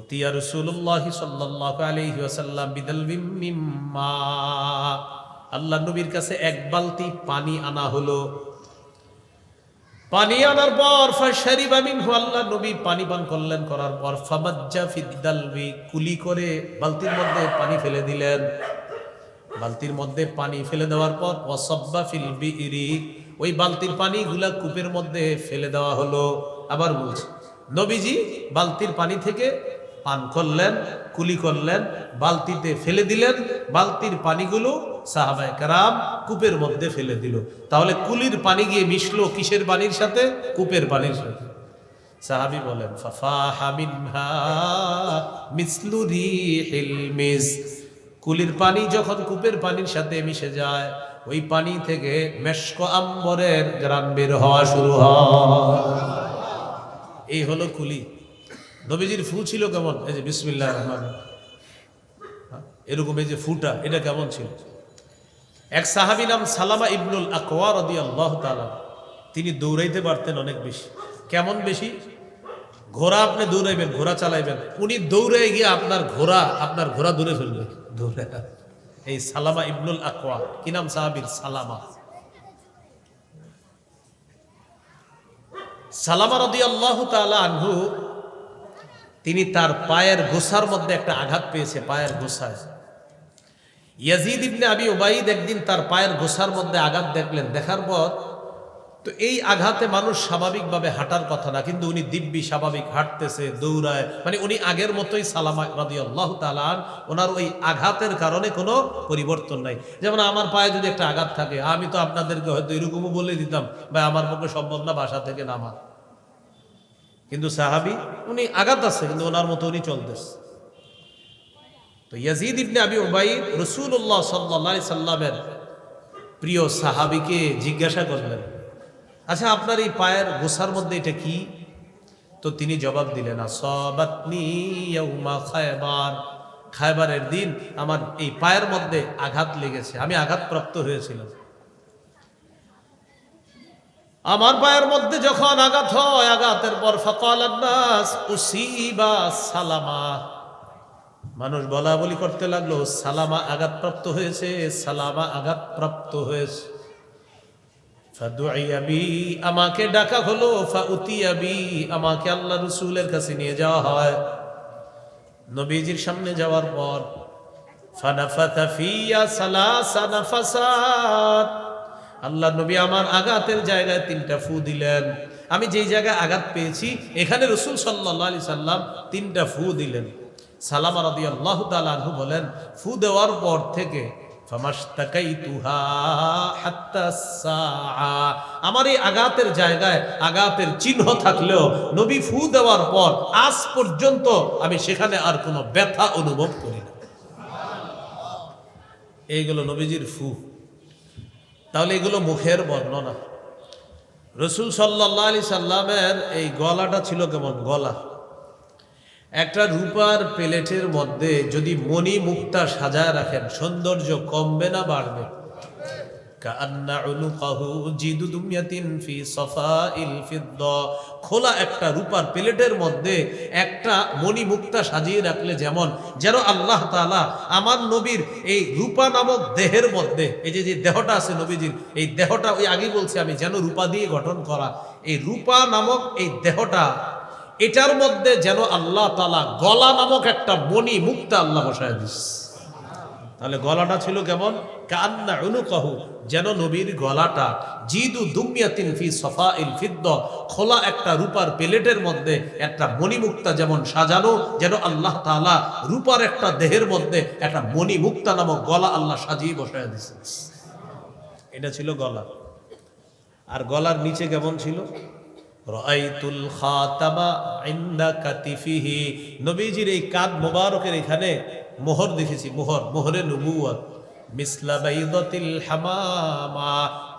উতিয়া রসুল্লাহ সাল্লাহ আলহি আসাল্লাম বিদল আল্লাহ নবীর কাছে এক বালতি পানি আনা হলো। পানি আনার পর আল্লাহ নবী পানি পান করলেন, করার পর ফামাজ্জা ফিদ্দালবি কুলি করে বালতির মধ্যে পানি ফেলে দিলেন। বালতির মধ্যে পানি ফেলে দেওয়ার পর ওয়াসাব্বা ফিল বিইরি, ওই বালতির পানিগুলা কূপের মধ্যে ফেলে দেওয়া হলো। আবার বলছি, নবীজি, বালতির পানি থেকে পান করলেন, কুলি করলেন, বালতিতে ফেলে দিলেন, বালতির পানিগুলো সাহাবায়ে কারাম কূপের মধ্যে ফেলে দিল। তাহলে কুলির পানি গিয়ে মিশলো কিসের পানির সাথে? কূপের পানির সাথে। সাহাবি বলেন কুলির পানি যখন কূপের পানির সাথে মিশে যায়, ওই পানি থেকে মেশক আম্বরের গ্রাম বের হওয়া শুরু হয়। এই হলো কুলি। নবীজির ফু ছিল কেমন? এই যে বিসমিল্লাহ রহমান এরকম এই যে ফুটা, এটা কেমন ছিল? এক সাহাবি নাম সালামা ইবনুল আকওয়া রাদিয়াল্লাহু তাআলা, তিনি দৌড়াইতে পারতেন অনেক বেশি। কেমন বেশি? ঘোড়া আপনি দৌড়াইবেন, ঘোড়া চালাইবেন। উনি দৌড়ে গিয়ে আপনার ঘোড়া আপনার ঘোড়া দূরে ফেলবে। দৌড়ে। এই সালামা ইবনুল আকওয়া, কি নাম সাহাবির? সালামা। সালামা রাদিয়াল্লাহু তাআলা আনহু তিনি তার পায়ের গোসার মধ্যে একটা আঘাত পেয়েছে, পায়ের গোসায়। ইয়াজিদ ইবনে আবি ওবাইদ একদিন তার পায়ের গোসার মধ্যে আঘাত দেখলেন। দেখার পর, তো এই আঘাতে মানুষ স্বাভাবিকভাবে হাঁটার কথা না, কিন্তু উনি দিব্যি স্বাভাবিক হাঁটতেছে, দৌড়ায়। মানে উনি আগের মতোই সালামা রাদি আল্লাহ তালান ওনার ওই আঘাতের কারণে কোনো পরিবর্তন নাই। যেমন আমার পায়ে যদি একটা আঘাত থাকে, আমি তো আপনাদেরকে হয়তো এরকমও বলে দিতাম বা আমার পক্ষে সম্ভব না, বাসা থেকে নামা। কিন্তু সাহাবি, উনি আঘাত আছে, কিন্তু ওনার মতো উনি চলতেছে। তো ইয়াজিদ ইবনে আবি উবাইদ রসুল্লাহ সাল্লা সাল্লামের প্রিয় সাহাবিকে জিজ্ঞাসা করলেন আচ্ছা আপনার এই পায়ের গোসার মধ্যে এটা কি? তো তিনি জবাব দিলেন খায়বারের দিন আমার এই পায়ের মধ্যে আঘাত লেগেছে, আমি আঘাতপ্রাপ্ত হয়েছিলাম। আমার পায়ের মধ্যে যখন আঘাত হয়, আঘাতের পর ফকাল আন্নাস, উসিবা সালামা। মানুষ বলা বলি করতে লাগল, সালামা আঘাতপ্রাপ্ত হয়েছে, সালামা আঘাতপ্রাপ্ত হয়েছে। আমাকে ডাকা হলো আমাকে আল্লাহ রসুলের কাছে নিয়ে যাওয়া হয়। নবীজির সামনে যাওয়ার পর ফানাফাতা ফিয়া সালাসা নাফাসাত। আল্লাহ নবী আমার আঘাতের জায়গায় তিনটা ফু দিলেন। আমি যেই জায়গায় আঘাত পেয়েছি, এখানে রসুল সাল্লাহ আলি সাল্লাম তিনটা ফু দিলেন। সালামা রাদি আল্লাহ তালু বলেন, ফু দেওয়ার পর থেকে। আমার এই আঘাতের জায়গায় আঘাতের চিহ্ন থাকলেও নবী ফু দেওয়ার পর আজ পর্যন্ত আমি সেখানে আর কোনো ব্যথা অনুভব করি না। এইগুলো নবীজির ফু। তাহলে এগুলো মুখের বর্ণনা। রসুল সাল্লাহ আলি সাল্লামের এই গলাটা ছিল কেমন? গলা। একটা রূপার প্লেটের মধ্যে যদি মণি মুক্তা সাজায় রাখেন, সৌন্দর্য কমবে না, বাড়বে। কান্না উনুকাহু জিদু দুমিয়াতিন ফি সফাইল ফিদ্দা। খোলা একটা রূপার প্লেটের মধ্যে একটা মণি মুক্তা সাজিয়ে রাখলে যেমন, যেন আল্লাহ তাআলা আমার নবীর এই রূপা নামক দেহের মধ্যে, এই যে যে দেহটা আছে নবীজির, এই দেহটা ওই আগেই বলছি আমি, যেন রূপা দিয়ে গঠন করা, এই রূপা নামক এই দেহটা, এটার মধ্যে যেন আল্লাহ তালা গলা নামক একটা মণি মুক্তা আল্লাহ বসায় দিস। তাহলে গলাটা ছিল কেমন? কান্না অনুকহু যেন নবীর গলাটা জিদু দুমিয়াতিন ফি সফা ইল ফিদ্দ, খোলা একটা রূপার প্লেটের মধ্যে, একটা মণিমুক্তা যেমন সাজানো, যেন আল্লাহ তাআলা রূপার একটা দেহের মধ্যে একটা মণিমুক্তা নামক গলা আল্লাহ সাজিয়ে বসায় দিছে। এটা ছিল গলা। আর গলার নিচে কেমন ছিল? রাআইতুল খাতামা ইনদা কাতিফিহি। নবীজির এই কাদ মোবারকের এখানে মোহর দেখেছি, মোহর, মোহরে নবুয়ত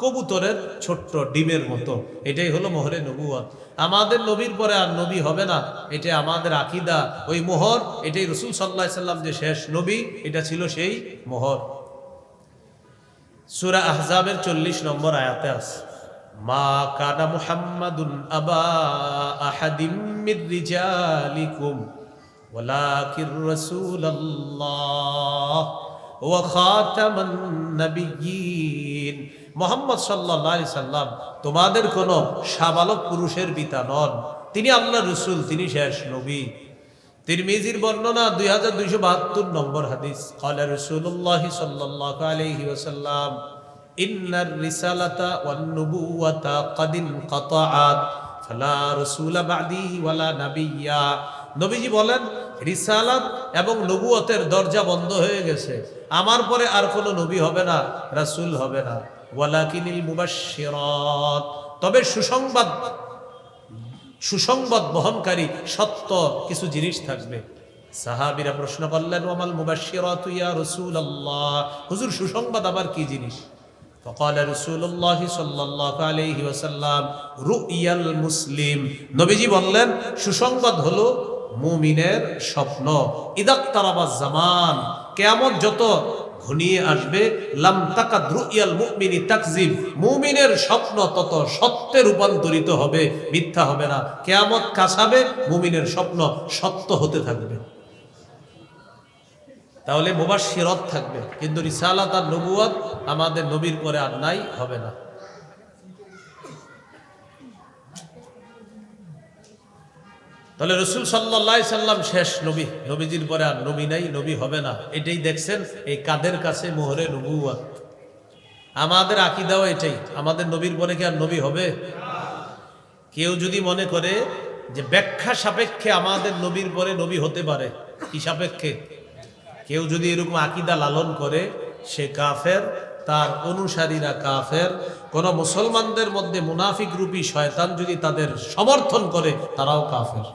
কবুতরের ছোট্ট ডিমের মতো। এটাই হলো মোহরে নবুয়ত আমাদের নবীর পরে আর নবী হবে না এটা আমাদের আকিদা। ওই মোহর, এটাই রসুল সাল্লাম যে শেষ নবী, এটা ছিল সেই মোহর। সুরা আহজাবের চল্লিশ নম্বর আয়াতে আছে মা কানা মুহাম্মাদুন আবা আহাদিম ولكن رسول الله وخاتم النبيين মোহাম্মদ সাল্লাহ আলি সাল্লাম তোমাদের কোন সাবালক পুরুষের পিতা নন তিনি আল্লাহ রসুল তিনি শেষ নবী তিরমিজির বর্ণনা দুই হাজার দুইশো বাহাত্তর নম্বর হাদিস قال رسول الله صلى الله عليه وسلم إن الرسالة والنبوة قد انقطعت فلا رسول بعدي ولا نبيا নবীজি বলেন রিসালাত এবং নবুয়তের দরজা বন্ধ হয়ে গেছে আমার পরে আর কোনো নবী হবে না রাসূল হবে না ওয়ালাকিনিল মুবাশশিরাত তবে সুসংবাদ সুসংবাদ বহনকারী সত্য কিছু জিনিস থাকবে সাহাবিরা প্রশ্ন করলেন ওমাল মুবাশশিরাত ইয়া রাসূলুল্লাহ হুজুর সুসংবাদ আবার কি জিনিস فقال رسول الله صلى الله عليه وسلم رؤيا المسلم নবীজি বললেন সুসংবাদ হলো মুমিনের স্বপ্ন। ইদাক ইদাক্তারাবা জামান। কিয়ামত যত ঘনিয়ে আসবে, লাম তাকাদ রুইয়াল মুমিনি তাকজিব। মুমিনের স্বপ্ন তত সত্যে রূপান্তরিত হবে, মিথ্যা হবে না। কেয়ামত কাছাবে, মুমিনের স্বপ্ন সত্য হতে থাকবে। তাহলে মুবাশশিরত থাকবে, কিন্তু রিসালাত আর নবুয়ত আমাদের নবীর পরে আর নাই, হবে না। তাহলে রসুল সাল্লাহ সাল্লাম শেষ নবী। নবীজির পরে আর নবী নাই, নবী হবে না। এটাই দেখছেন এই কাদের কাছে মোহরে নবুয়া আমাদের আকিদাও এটাই। আমাদের নবীর পরে কি আর নবী হবে? কেউ যদি মনে করে যে ব্যাখ্যা সাপেক্ষে আমাদের নবীর পরে নবী হতে পারে, কি সাপেক্ষে? কেউ যদি এরকম আকিদা লালন করে, সে কাফের তার অনুসারীরা কাফের। কোন মুসলমানদের মধ্যে মুনাফিক রূপী শয়তান যদি তাদের সমর্থন করে, তারাও কাফের।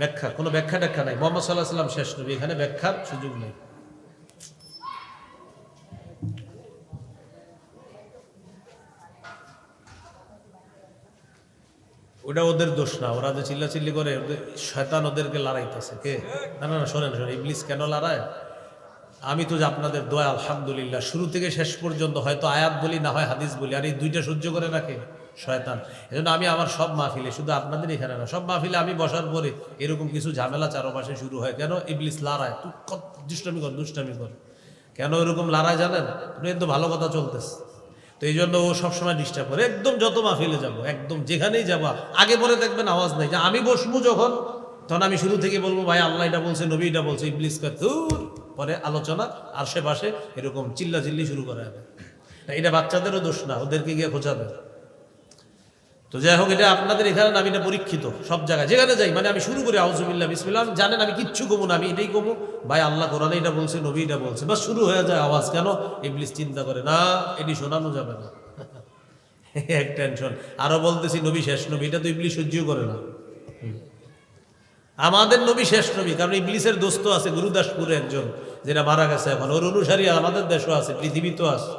ব্যাখ্যা, কোনো ব্যাখ্যা ট্যাখ্যা নাই। মোহাম্মদ সাল্লাহ সাল্লাম শেষ নবী, এখানে ব্যাখ্যার সুযোগ নেই। ওটা ওদের দোষ না, ওরা যে চিল্লাচিল্লি করে, ওদের শয়তান ওদেরকে লড়াইতেছে। কে? না না শোনেন শোনেন ইংলিশ কেন লড়ায়? আমি তো আপনাদের দোয়া, আলহামদুলিল্লাহ, শুরু থেকে শেষ পর্যন্ত, হয়তো আয়াত বলি, না হয় হাদিস বলি, আর এই দুইটা সহ্য করে রাখে শয়তান। এজন্য আমি আমার সব মাহফিলে, শুধু আপনাদের এখানে না, সব মাহফিলে আমি বসার পরে এরকম কিছু ঝামেলা চারপাশে শুরু হয়। কেন? ইবলিস লড়ায়, তুই কত দুষ্টামি কর দুষ্টামি কর। কেন এরকম লড়ায় জানেন? তো ভালো কথা চলতেছে। তো এই জন্য ও সবসময় ডিস্টার্ব করে। একদম যত মাহফিলে যাব, একদম যেখানেই যাবা, আগে পরে দেখবেন আওয়াজ নেই। যে আমি বসবো যখন, তখন আমি শুরু থেকে বলব, ভাই, আল্লাহ এটা বলছে, নবী এটা বলছে, ইবলিস দূর পরে আলোচনা আশেপাশে এরকম চিল্লা চিল্লি শুরু করা হবে এটা বাচ্চাদেরও দোষ না, ওদেরকে গিয়ে খোঁচাবে। তো যাই হোক, এটা আপনাদের এখানে আমি এটা পরীক্ষিত, সব জায়গায়, যেখানে যাই মানে আমি শুরু করি আউজুবিল্লাহ বিসমিল্লাহ জানেন আমি কিচ্ছু কমু না, আমি এটাই কমু। ভাই, আল্লাহ কোরআনে এটা বলছে, নবী এটা বলছে বা শুরু হয়ে যায় আওয়াজ, কেন? ইবলিস চিন্তা করে, না, এটি শোনানো যাবে না। এক টেনশন। আরও বলতেছি, নবী শেষ নবী, এটা তো ইবলিস সহ্য করে না। আমাদের নবী শেষ নবী, কারণ ইবলিসের দোস্ত আছে, গুরুদাসপুরে একজন। যেটা মারা গেছে এখন। ওর অনুসারী আমাদের দেশও আছে পৃথিবীতেও আছে।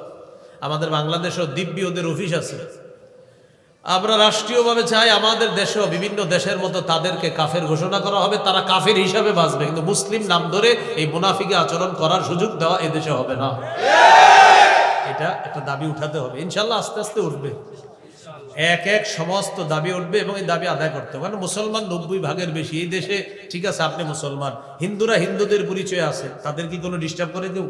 আমাদের বাংলাদেশেও দিব্যি ওদের অফিস আছে। আমরা রাষ্ট্রীয়ভাবে চাই আমাদের দেশেও বিভিন্ন দেশের মতো তাদেরকে কাফের ঘোষণা করা হবে, তারা কাফের হিসাবে বাঁচবে। কিন্তু মুসলিম নাম ধরে এই মুনাফিকে আচরণ করার সুযোগ দেওয়া এদেশে হবে না। এটা একটা দাবি উঠাতে হবে। ইনশাল্লাহ আস্তে আস্তে উঠবে। এক এক সমস্ত দাবি উঠবে এবং এই দাবি আদায় করতে হবে। কারণ মুসলমান নব্বই ভাগের বেশি এই দেশে, ঠিক আছে আপনি মুসলমান, হিন্দুরা হিন্দুদের পরিচয় আছে, তাদের কি কোনো ডিস্টার্ব করে কেউ?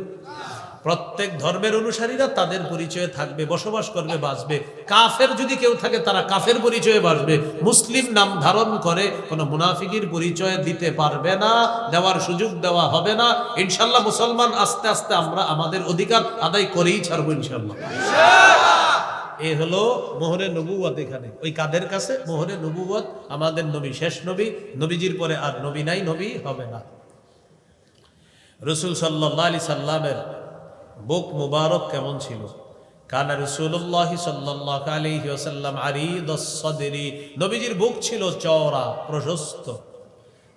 প্রত্যেক ধর্মের অনুসারীরা তাদের পরিচয়ে থাকবে, বসবাস করবে, বাঁচবে। কাফের যদি কেউ থাকে, তারা কাফের পরিচয়ে বাঁচবে। মুসলিম নাম ধারণ করে কোনো মুনাফিকির পরিচয় দিতে পারবে না, দেওয়ার সুযোগ দেওয়া হবে না। ইনশাল্লাহ মুসলমান আস্তে আস্তে আমরা আমাদের অধিকার আদায় করেই ছাড়বো ইনশাল্লাহ। এ হলো মোহরে নবুয়াত এখানে। ওই কাদের কাছে? মোহরে নবুয়াত আমাদের নবী, শেষ নবী। নবীজির পরে আর নবী নাই, নবী হবে না। রসুল সাল্লাহ আলি সাল্লামের বুক মুবারক কেমন ছিল? কানা রসুল্লাহ সাল্লাহ সদেরি। নবীজির বুক ছিল চওড়া, প্রশস্ত।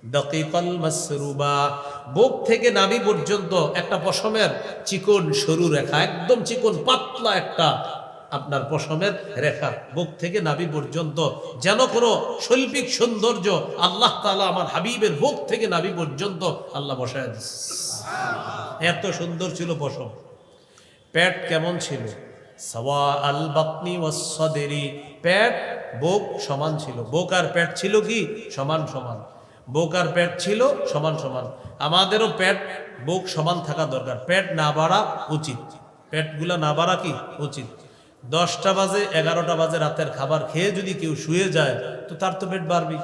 দকিকল মাসরুবা। বুক থেকে নাভি পর্যন্ত একটা পশমের চিকন সরু রেখা, একদম চিকন, পাতলা একটা আপনার পশমের রেখা, বুক থেকে নাভি পর্যন্ত। যেন কোনো শৈল্পিক সৌন্দর্য আল্লাহ তালা আমার হাবিবের বুক থেকে নাভি পর্যন্ত আল্লাহ বসায় এত সুন্দর ছিল পশম। পেট কেমন ছিল? সওয়া আল বাতনি ওয়াসদেরি পেট, বুক সমান ছিল। বুক আর পেট ছিল কি? সমান সমান। বুক আর পেট ছিল সমান সমান। আমাদেরও পেট, বুক সমান থাকা দরকার। পেট না বাড়া উচিত। পেটগুলা না বাড়া কি? উচিত। দশটা বাজে, এগারোটা বাজে রাতের খাবার খেয়ে যদি কেউ শুয়ে যায়, তো তার তো পেট বাড়বি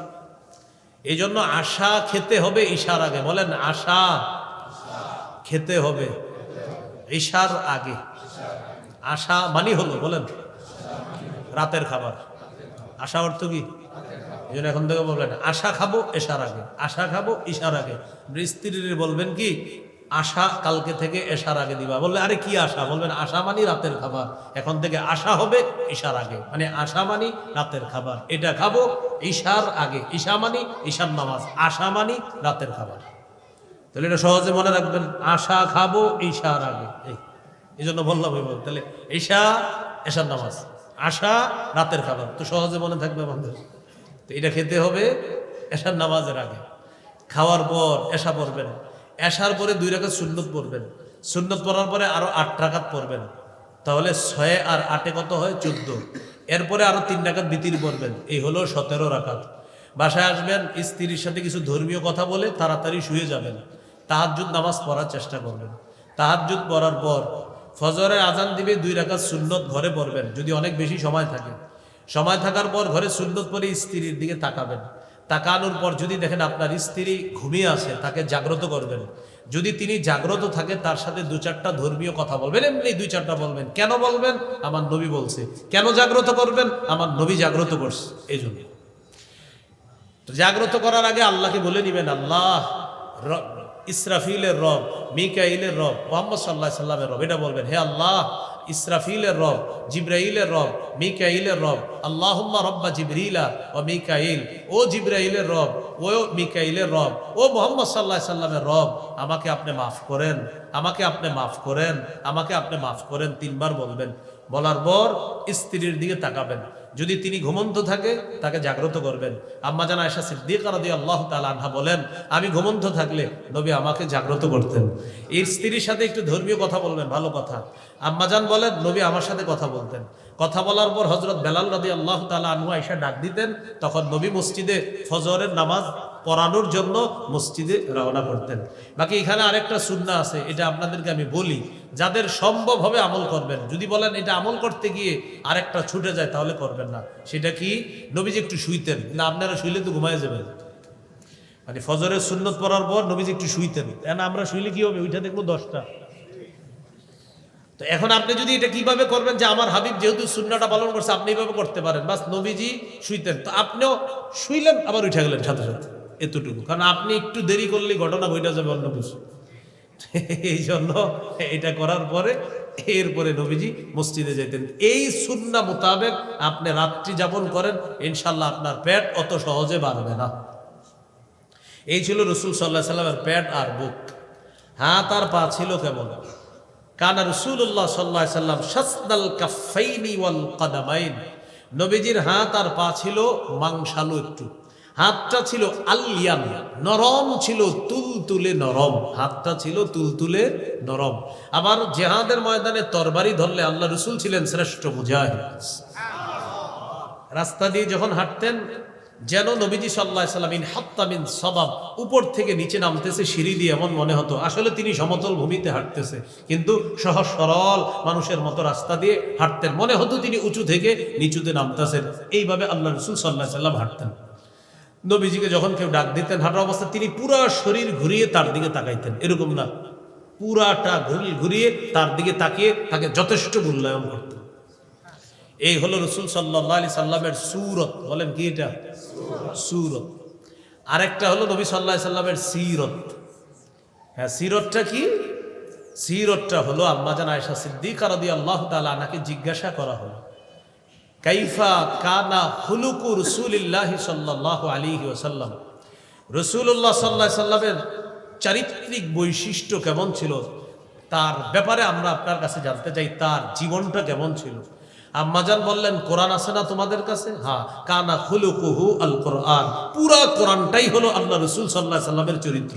এই জন্য আশা খেতে হবে ঈশার আগে। বলেন, আশা খেতে হবে। ঈশার আগে। আশা মানি হলো, বলেন। রাতের খাবার। আশা অর্থ কি? এই জন্য এখন থেকে বলবেন, আশা খাব, এশার আগে। আশা খাব ঈশার আগে। স্ত্রীর বলবেন কি আশা কালকে থেকে এশার আগে দিবা। বললে, আরে, কি আশা? বলবেন, আশা মানি রাতের খাবার। এখন থেকে আশা হবে ঈশার আগে। মানে আশা মানি রাতের খাবার। এটা খাব ঈশার আগে। ঈশা মানি ঈশার নামাজ। আশা মানি রাতের খাবার। তাহলে এটা সহজে মনে রাখবেন, আশা খাব ঈশার আগে। এই জন্য বললাম তাহলে ঈশা এশার নামাজ। আশা, রাতের খাবার। তো সহজে মনে থাকবে আমাদের। তো এটা খেতে হবে এশার নামাজের আগে। খাওয়ার পর এশা পড়বেন। এশার পরে দুই রাখাত সুন্নত পড়বেন। সুন্নত পড়ার পরে আরও আট রাকাত পড়বেন। তাহলে ছয় আর আটে কত হয়? চোদ্দ। এরপরে আরও তিন রাকাত বিতির পড়বেন। এই হলো সতেরো রাকাত। বাসায় আসবেন, স্ত্রীর সাথে কিছু ধর্মীয় কথা বলে তাড়াতাড়ি শুয়ে যাবেন। তাহাজ্জুদ নামাজ পড়ার চেষ্টা করবেন। তাহাজ্জুদ পড়ার পর ফজরের আজান দিবে, দুই রাকাত সুন্নত ঘরে পড়বেন। যদি অনেক বেশি সময় থাকে। সময় থাকার পর ঘরে সুন্নত পরে স্ত্রীর দিকে তাকাবেন। তাকানোর পর যদি দেখেন আপনার স্ত্রী ঘুমিয়ে আছে, তাকে জাগ্রত করবেন। যদি তিনি জাগ্রত থাকে, তার সাথে দু চারটা ধর্মীয় কথা বলবেন, এমনি দুই চারটা বলবেন। কেন বলবেন? আমার নবী বলছে। কেন জাগ্রত করবেন? আমার নবী জাগ্রত করছে। এই জন্য জাগ্রত করার আগে আল্লাহকে বলে নিবেন, আল্লাহ ইসরাফিলের রব, মিকাইলের রব, মোহাম্মদ সাল্লাহ সাল্লামের রব। এটা বলবেন, হে আল্লাহ ইসরাফিলের রব, জিব্রাইলের রব, মিকাইলের রব, আল্লাহুম্মা রব্বা জিবরিলা ও মিকাইল। ও জিব্রাইলের রব, ও মিকাইলের রব, ও মোহাম্মদ সাল্লাহ সাল্লামের রব, আমাকে আপনি মাফ করেন, আমাকে আপনি মাফ করেন, আমাকে আপনি মাফ করেন, তিনবার বলবেন। বলার পর স্ত্রীর দিকে তাকাবেন। যদি তিনি ঘুমন্ত থাকে, তাকে জাগ্রত করবেন। আম্মা জানা আয়সা সিদ্দিক আল্লাহ তালা বলেন, আমি ঘুমন্ত থাকলে নবী আমাকে জাগ্রত করতেন। এই স্ত্রীর সাথে একটু ধর্মীয় কথা বলবেন, ভালো কথা। আম্মাজান বলেন, নবী আমার সাথে কথা বলতেন। কথা বলার পর হজরত বেলাল রাদি আল্লাহ তালা আনহু আয়সা ডাক দিতেন। তখন নবী মসজিদে ফজরের নামাজ পড়ানোর জন্য মসজিদে রওনা করতেন। বাকি এখানে আরেকটা সুন্না আছে, এটা আপনাদেরকে আমি বলি, যাদের সম্ভব হবে আমল করবেন। যদি বলেন এটা আমল করতে গিয়ে আরেকটা ছুটে যায়, তাহলে করবেন না। সেটা কি? নবীজি একটু শুইতেন না আপনারা শুইলে তো ঘুমায় যাবেন। মানে ফজরের সুন্নত পড়ার পর নবীজি একটু শুইতেন। কেন আমরা শুইলে কি হবে? ওইটা দেখব দশটা। তো এখন আপনি যদি এটা কীভাবে করবেন যে আমার হাবিব যেহেতু সুন্নাটা পালন করছে, আপনি এইভাবে করতে পারেন। বাস নবীজি শুইতেন। তো আপনিও শুইলেন, আবার উঠে গেলেন সাথে সাথে। এতটুকু। কারণ আপনি একটু দেরি করলে ঘটনা ঘটে যাবে অন্য কিছু। এই জন্য এটা করার পরে এরপরে নবীজি মসজিদে যেতেন এই সুন্না মোতাবেক আপনি রাত্রি যাপন করেন ইনশাল্লাহ আপনার পেট অত সহজে বাড়বে না। এই ছিল রসুল সাল্লাহ সাল্লামের পেট আর বুক। হাত আর পা ছিল কেমন? কানা রসুল্লাহ সাল্লাহ সাল্লাম শাসনাল কাফাইনি ওয়াল কাদামাইন। নবীজির হাত আর পা ছিল মাংসালু একটু। হাতটা ছিল আলিয়ান নরম ছিল তুলতুলে নরম। হাতটা ছিল তুলতুলে নরম। আবার জেহাদের ময়দানে তরবারি ধরলে আল্লাহ রসুল ছিলেন শ্রেষ্ঠ মুজাহিদ। রাস্তা দিয়ে যখন হাঁটতেন, যেন নবীজি সাল্লাহ সাল্লাম হাত্তামিন সবাব, উপর থেকে নিচে নামতেছে, সিঁড়ি দিয়ে এমন মনে হতো, আসলে তিনি সমতল ভূমিতে হাঁটতেছে। কিন্তু সহজ সরল মানুষের মতো রাস্তা দিয়ে হাঁটতেন। মনে হতো তিনি উঁচু থেকে নিচুতে নামতেছেন। এইভাবে আল্লাহ রসুল সাল্লাহ সাল্লাম হাঁটতেন। নবীজিকে যখন কেউ ডাক দিতেন, হাঁটার অবস্থা, তিনি পুরা শরীর ঘুরিয়ে তার দিকে তাকাইতেন। এরকম না। পুরাটা ঘুরিয়ে ঘুরিয়ে তার দিকে তাকিয়ে তাকে যথেষ্ট মূল্যায়ন করতেন। এই হলো রসুল সাল্লাহ আলি সাল্লামের সুরত। বলেন কি এটা? সুরত। আরেকটা হলো নবী সাল্লাহ সাল্লামের সিরত। হ্যাঁ সিরতটা কি? সিরতটা হলো আম্মাজান আয়সা সিদ্দিক রাদি আল্লাহ তালা আনাকে জিজ্ঞাসা করা হলো। কাইফা কানা হুলুকু রসুলিল্লাহি সাল্লাহ আলিহি ওসাল্লাম রসুল্লাহ সাল্লাহ সাল্লামের চারিত্রিক বৈশিষ্ট্য কেমন ছিল? তার ব্যাপারে আমরা আপনার কাছে জানতে চাই, তার জীবনটা কেমন ছিল? আম্মাজান বললেন, কোরআন আছে না তোমাদের কাছে? হ্যাঁ। কানা হুলুকুহু আল কোরআন পুরা কোরআনটাই হলো আল্লাহ রসুল সাল্লাহ সাল্লামের চরিত্র।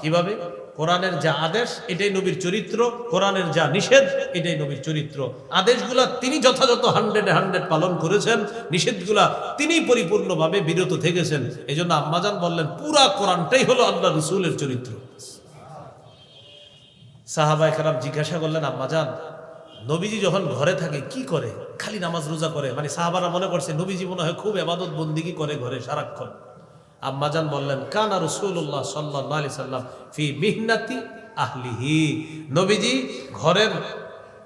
কীভাবে? কোরআনের যা আদেশ, এটাই নবীর চরিত্র, কোরআনের যা নিষেধ, এটাই নবীর চরিত্র। আদেশগুলা তিনি যথাযথ হান্ড্রেডে হান্ড্রেড পালন করেছেন, নিষেধগুলা তিনি পরিপূর্ণভাবে বিরত থেকেছেন। এই জন্য আম্মাজান বললেন, পুরা কোরআনটাই হলো আল্লাহ রসুলের চরিত্র। সাহাবাই খারাপ জিজ্ঞাসা করলেন, আম্মাজান, নবীজি যখন ঘরে থাকে, কি করে? খালি নামাজ রোজা করে? মানে সাহাবারা মনে করছে, নবীজি মনে হয় খুব এবাদত বন্দিগি করে ঘরে সারাক্ষণ। আম্মাজান বললেন, কানা রসুল্লাহ সাল্লাহ আলি সাল্লাম ফি মিহনাতি আহলিহি। নবীজি ঘরের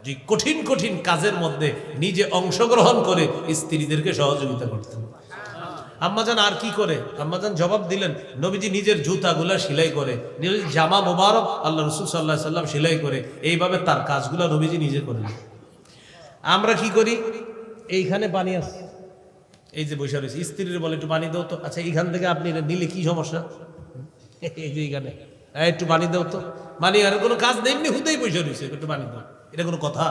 যে কঠিন কঠিন কাজের মধ্যে নিজে অংশগ্রহণ করে স্ত্রীদেরকে সহযোগিতা করতেন। আম্মাজান আর কি করে? আম্মাজান জবাব দিলেন, নবীজি নিজের জুতাগুলা সেলাই করে, নিজের জামা মোবারক আল্লাহ রসুল সাল্লাহ সাল্লাম সেলাই করে, এইভাবে তার কাজগুলা নবীজি নিজে করেন। আমরা কি করি? এইখানে পানি আছে এই যে বসে রয়েছে স্ত্রীর বলে একটু পানি দাও তো। আচ্ছা এখান থেকে আপনি এটা নিলে কি সমস্যা? এই যে এইখানে এই, একটু পানি দাও তো। মানে আর কোনো কাজ নেই এমনি হুদেই বসে রয়েছে একটু পানি দাও। এটা কোনো কথা?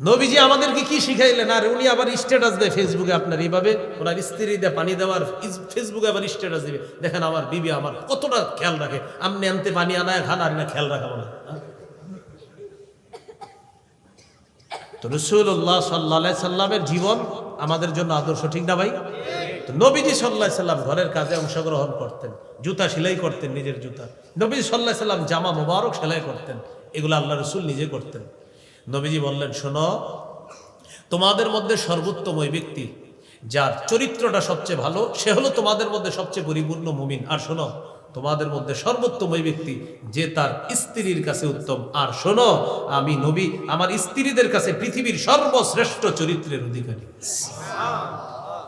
নবীজি আমাদেরকে কি শিখাইলেন? আর উনি আবার স্ট্যাটাস দেয় ফেসবুকে আপনার এইভাবে ওনার স্ত্রী দেয় পানি দেওয়ার ফেসবুকে আবার স্ট্যাটাস দিবে। দেখেন আমার বিবি আমার কতটা খেয়াল রাখে। আমনে আনতে পানি আনায় খান আর না খেয়াল রাখা বলে তো রসুল্লাহ সাল্লা সাল্লামের জীবন আমাদের জন্য আদর্শ, ঠিক না ভাই? তো নবীজি সাল্লাহ সাল্লাম ঘরের কাজে অংশগ্রহণ করতেন, জুতা সেলাই করতেন নিজের জুতা। নবীজি সাল্লাহ সাল্লাম জামা মোবারক সেলাই করতেন, এগুলো আল্লাহ রসুল নিজে করতেন। নবীজি বললেন, শোনো, তোমাদের মধ্যে সর্বোত্তম ওই ব্যক্তি, যার চরিত্রটা সবচেয়ে ভালো, সে হলো তোমাদের মধ্যে সবচেয়ে পরিপূর্ণ মুমিন। আর শোনো তোমাদের মধ্যে সর্বোত্তম ওই ব্যক্তি যে তার স্ত্রীর কাছে উত্তম। আর শোনো, আমি নবী, আমার স্ত্রীদের কাছে পৃথিবীর সর্বশ্রেষ্ঠ চরিত্রের অধিকারী।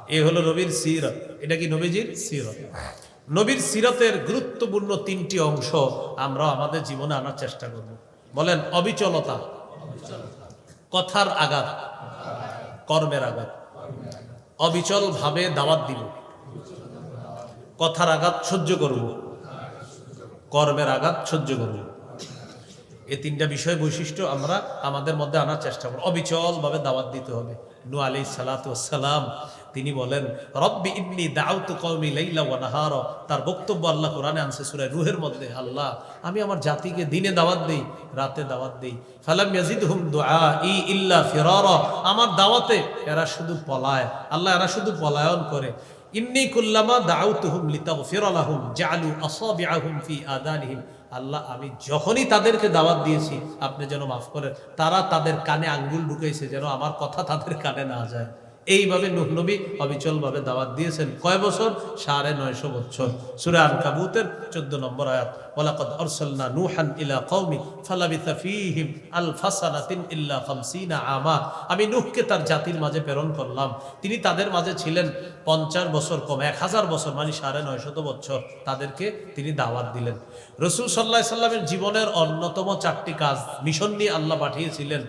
এ হলো নবীর সিরত। এটা কি নবীজির সিরত? নবীর সিরতের গুরুত্বপূর্ণ তিনটি অংশ আমরা আমাদের জীবনে আনার চেষ্টা করব। বলেন, অবিচলতা, কথার আঘাত, কর্মের আঘাত। অবিচল ভাবে দাওয়াত দিব। কথার আঘাত সহ্য করব। কর্মের আঘাত সহ্য করব। এই তিনটা বিষয় বৈশিষ্ট্য আমরা আমাদের মধ্যে আনার চেষ্টা করব। অবিচল ভাবে দাওয়াত দিতে হবে। নু আলি সালাম, তিনি বলেন, রব্বি ইবনি দাউতু কওমি লাইলা ওয়া নাহারা। তার বক্তব্য আল্লাহ কোরআনে আনছে সূরা রুহের মধ্যে, আল্লাহ, আমি আমার জাতিকে দিনে দাওয়াত দেই, রাতে দাওয়াত দেই। ফালাম ইয়াজিদহুম দুআই ইল্লা ফিরারা। আমার দাওয়াতে এরা শুধু পলায়। আল্লাহ এরা শুধু পলায়ন করে। ইন্নি কুল্লামা দাউতুহুম লিতাগফিরা জালু আসাবিআহুম ফি আদানিহিম। আল্লাহ, আমি যখনই তাদেরকে দাওয়াত দিয়েছি, আপনি যেন মাফ করেন, তারা তাদের কানে আঙ্গুল ঢুকেছে যেন আমার কথা তাদের কানে না যায়। এইভাবে নুহ নবী অবিচলভাবে দাওয়াত দিয়েছেন। কয় বছর? সাড়ে নয়শো বছর। সুরে আন কাবুতের চোদ্দ নম্বর আয়াত, ওয়ালাকাদ আরসালনা নূহান ইলা কওমি ফালাবিথা ফীহিম আলফাসানাতিন ইল্লা খামসিনা আমা। আমি নূহকে তার জাতির মাঝে প্রেরণ করলাম। তিনি তাদের মাঝে ছিলেন পঞ্চাশ বছর কম, এক হাজার বছর মানে সাড়ে নয়শত বছর। তাদেরকে তিনি দাওয়াত দিলেন। রসুল সাল্লাহ সাল্লামের জীবনের অন্যতম চারটি কাজ, মিশন নিয়ে আল্লাহ পাঠিয়েছিলেন।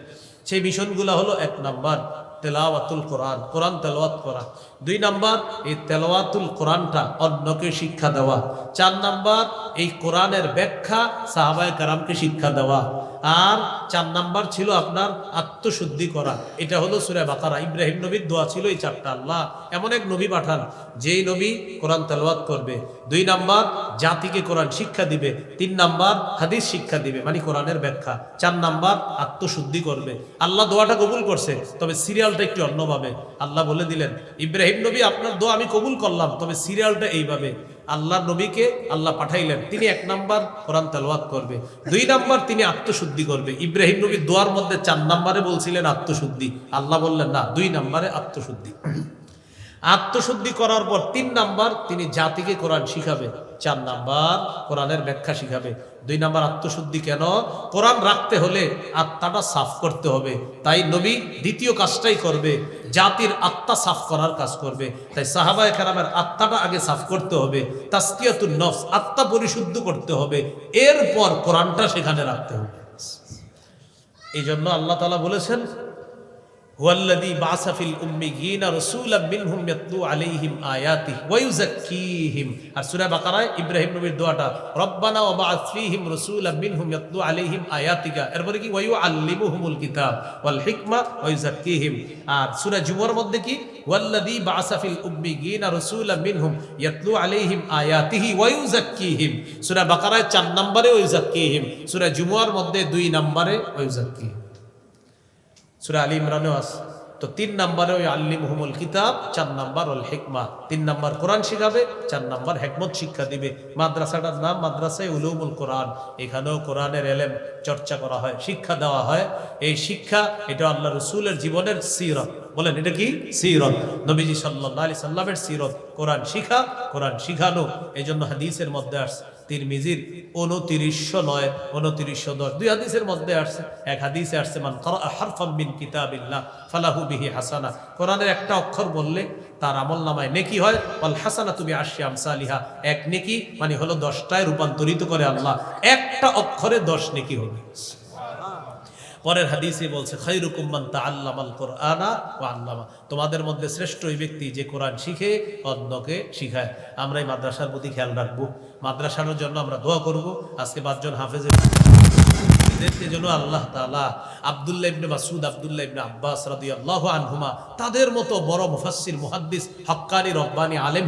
সেই মিশনগুলো হলো এক নাম্বার তেলাওয়াতুল কোরআন কোরআন তেলাওয়াত করা। দুই নাম্বার, এই তেলাওয়াতুল কোরআনটা অন্যকে শিক্ষা দেওয়া। চার নাম্বার, এই কোরআনের ব্যাখ্যা সাহাবায় কারামকে শিক্ষা দেওয়া। আর চার নাম্বার ছিল আপনার আত্মশুদ্ধি করা। এটা হলো সুরে বাকারা। ইব্রাহিম নবীর দোয়া ছিল এই চারটা আল্লাহ। এমন এক নবী পাঠান, যেই নবী কোরআন তেলাওয়াত করবে। দুই নাম্বার, জাতিকে কোরআন শিক্ষা দিবে। তিন নাম্বার, হাদিস শিক্ষা দিবে মানে কোরআনের ব্যাখ্যা। চার নাম্বার, আত্মশুদ্ধি করবে। আল্লাহ দোয়াটা কবুল করছে, তবে সিরিয়ালটা একটু অন্যভাবে। আল্লাহ বলে দিলেন, ইব্রাহিম নবী, আপনার দোয়া আমি কবুল করলাম, তবে সিরিয়ালটা এইভাবে। আল্লাহ নবীকে আল্লাহ পাঠাইলেন, তিনি এক নাম্বার কোরআন তেলাওয়াত করবে, দুই নাম্বার তিনি আত্মশুদ্ধি করবে। ইব্রাহিম নবী দোয়ার মধ্যে চার নাম্বারে বলছিলেন আত্মশুদ্ধি, আল্লাহ বললেন, না, দুই নাম্বারে আত্মশুদ্ধি। আত্মশুদ্ধি করার পর তিন নাম্বার তিনি জাতিকে কোরআন শিখাবে। চার নাম্বার কোরআনের ব্যাখ্যা শিখাবে। দুই নাম্বার আত্মশুদ্ধি কেন? কোরআন রাখতে হলে আত্মাটা সাফ করতে হবে। তাই নবী দ্বিতীয় কাজটাই করবে। জাতির আত্মা সাফ করার কাজ করবে। তাই সাহাবায় খারামের আত্মাটা আগে সাফ করতে হবে। তাস্কিয়াতুন নফস, আত্মা পরিশুদ্ধ করতে হবে। এরপর কোরআনটা সেখানে রাখতে হবে। এই জন্য আল্লাহ তালা বলেছেন হুয়াল্লাদি বাসাফিল উম্মিগিন আব্বিন হুম ইয়াতলু আলাইহিম আয়াতি ওয়া ইউযাক্কিহিম। আর সূরা বাকারায় ইব্রাহিম নবীর দোয়াটা, রব্বানা ওয়া বাআস ফীহিম রাসূলাম মিনহুম ইয়াতলু আলাইহিম আয়াতিকা। এরপরে কি? ওয়া ইউআল্লিমুহুমুল কিতাব ওয়াল হিকমা ওয়া আর সূরা জুমার মধ্যে কি? ওয়াল্লাদি বাসাফিল উম্মিগিন রসুলাম হুম ইয়াতলু আলাইহিম আয়াতিহি ওয়া ইউযাক্কিহিম। সূরা বাকারায় চার নম্বরে ওয়া ইউযাক্কিহিম। সূরা জুমার মধ্যে দুই নম্বরে ওয়া সুরা আলী ইমরানও আছে তো তিন নম্বরে ওই আল্লি মুহমুল কিতাব, চার নাম্বার ওল হেকমা। তিন নাম্বার কোরআন শিখাবে, চার নাম্বার হেকমত শিক্ষা দিবে। মাদ্রাসাটার নাম মাদ্রাসায় উলুমুল কোরআন। এখানেও কোরআনের এলেম চর্চা করা হয়, শিক্ষা দেওয়া হয়। এই শিক্ষা, এটা আল্লাহ রসুলের জীবনের সিরত। বলেন, এটা কি? সিরত। নবীজি সাল্লাহ আলি সাল্লামের সিরত। কোরআন শিখা, কোরআন শিখানো এই জন্য হাদিসের মধ্যে আসছে। তিরমিজির উনতিরিশশো নয়, উনতিরিশশো দশ। দুই হাদিসের মধ্যে আসছে, এক হাদিসে আসছে, মান হারফাম বিন কিতাবিল্লাহ, ফালাহু বিহি হাসানা। কোরআনের একটা অক্ষর বললে তার আমল নামায় নেকি হয় অল হাসানা তুমি আসি আমসালিহা। এক নেকি মানে হলো দশটায় রূপান্তরিত করে আল্লাহ। একটা অক্ষরে দশ নেকি হবে। পরের হাদিসে বলছে খৈরুকুম মান তাআল্লামাল কোরআনা ওয়া আল্লামা। তোমাদের মধ্যে শ্রেষ্ঠ ওই ব্যক্তি যে কোরআন শিখে, অন্যকে শিখায়। আমরা এই মাদ্রাসার প্রতি খেয়াল রাখব। মাদ্রাসার জন্য আমরা দোয়া করব। আজকে পাঁচজন হাফেজের আল্লাহ তাদের মতো বড় হক্কানি আলেম